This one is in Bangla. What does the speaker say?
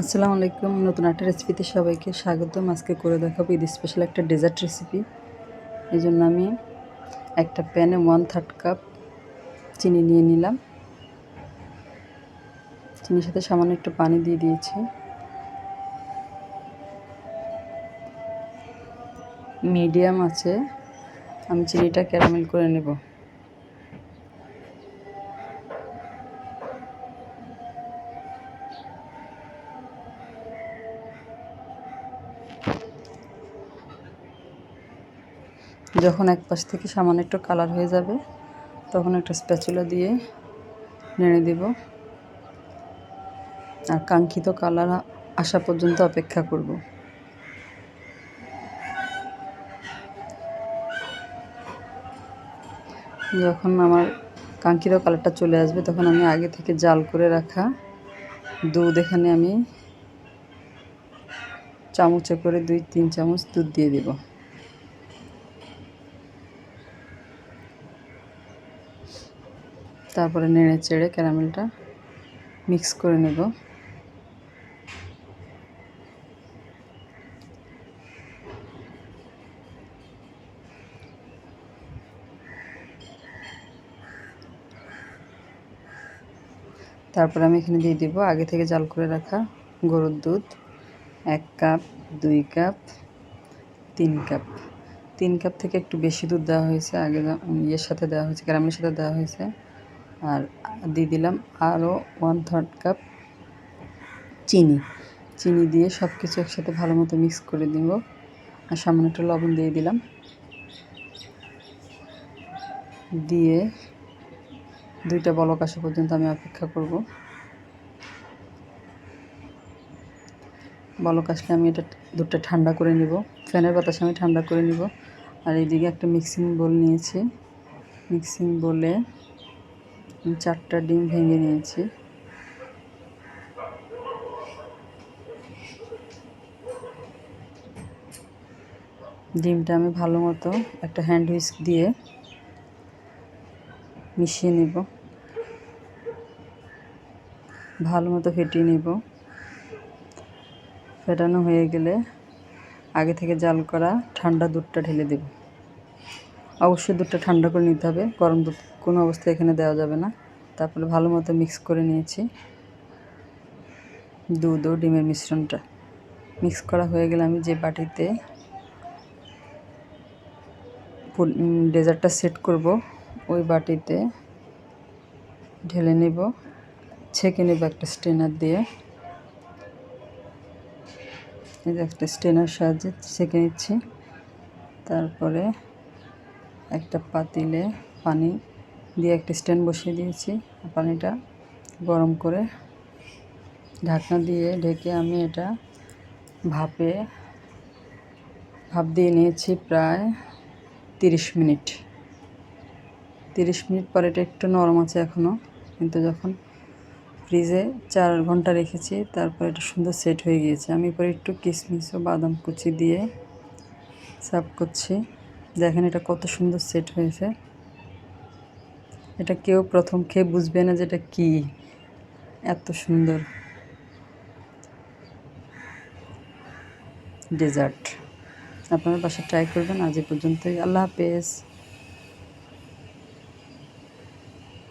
আসসালামু আলাইকুম, নতুন একটা রেসিপিতে সবাইকে স্বাগতম। আজকে করে দেখাবো ঈদ স্পেশাল একটা ডেজার্ট রেসিপি এই জন্য আমি একটা প্যানে ওয়ান থার্ড কাপ চিনি নিয়ে নিলাম। চিনির সাথে সামান্য একটু পানি দিয়ে দিয়েছি। মিডিয়াম আছে। আমি চিনিটা ক্যারামেল করে নেব। যখন এক পাশ থেকে সামান্য একটু কালার হয়ে যাবে, তখন একটা স্প্যাচুলা দিয়ে নেড়ে দেব। আর কাঙ্ক্ষিত কালার আসা পর্যন্ত অপেক্ষা করব। যখন আমার কাঙ্ক্ষিত কালারটা চলে আসবে, তখন আমি আগে থেকে জাল করে রাখা দুধ এখানে আমি চামচে করে দুই, তিন চামচ দুধ দিয়ে দেবো। তারপরে নেড়ে চেড়ে ক্যারামেলটা মিক্স করে নেব। তারপরে আমি এখানে দিয়ে দিব আগে থেকে জাল করে রাখা গরুর দুধ, এক কাপ, দুই কাপ, তিন কাপ। তিন কাপ থেকে একটু বেশি দুধ দেওয়া হয়েছে, আগে ইয়ের সাথে দেওয়া হয়েছে, ক্যারামেলের সাথে দেওয়া হয়েছে। আর দিয়ে দিলাম আরও ওয়ান থার্ড কাপ চিনি। চিনি দিয়ে সব কিছু একসাথে ভালো মতো মিক্স করে দিব আর সামান্য একটু লবণ দিয়ে দিলাম। দিয়ে দুইটা বলক আসা পর্যন্ত আমি অপেক্ষা করব। বলক আসলে আমি এটা দুধটা ঠান্ডা করে নিব। ফ্যানের বাতাসে আমি ঠান্ডা করে নিব। আর এইদিকে একটা মিক্সিং বোল নিয়েছি। মিক্সিং বোলে চারটা ডিম ভেঙে নিয়েছি। ডিমটা আমি ভালো মতো একটা হ্যান্ড হুইস্ক দিয়ে মিশিয়ে নিব। ভালো মতো ফেটিয়ে নেব। ফেটানো হয়ে গেলে আগে থেকে জাল করা ঠান্ডা দুধটা ঢেলে দেব। অবশ্যই দুধটা ঠান্ডা করে নিতে হবে। গরম দুধ কোনো অবস্থায় এখানে দেওয়া যাবে না। তারপরে ভালো মতো মিক্স করে নিয়েছি। দুধ ও ডিমের মিশ্রণটা মিক্স করা হয়ে গেলে আমি যে বাটিতে ডেজার্টটা সেট করব, ওই বাটিতে ঢেলে নেব, ছেঁকে নেব একটা স্টেনার দিয়ে। একটা স্টেনার সাহায্যে ছেঁকে নিচ্ছি। তারপরে একটা পাতিলে পানি দিয়ে একটা স্ট্যান্ড বসিয়ে দিয়েছি। পানিটা গরম করে ঢাকনা দিয়ে ঢেকে আমি এটা ভাপে, ভাপ দিয়ে নিয়েছি প্রায় তিরিশ মিনিট। তিরিশ মিনিট পর এটা একটু নরম আছে এখনও কিন্তু যখন ফ্রিজে চার ঘণ্টা রেখেছি, তারপর এটা সুন্দর সেট হয়ে গিয়েছে। আমি পরে একটু কিশমিশ ও বাদাম কুচি দিয়ে সার্ভ করছি। দেখেন এটা কত সুন্দর সেট হয়েছে। এটা কেউ প্রথম খেয়ে বুঝবে না যে এটা কী। এত সুন্দর। ডেজার্ট আপনারা বাসা ট্রাই করবেন। আজ এ পর্যন্তই। আল্লাহ হাফেজ।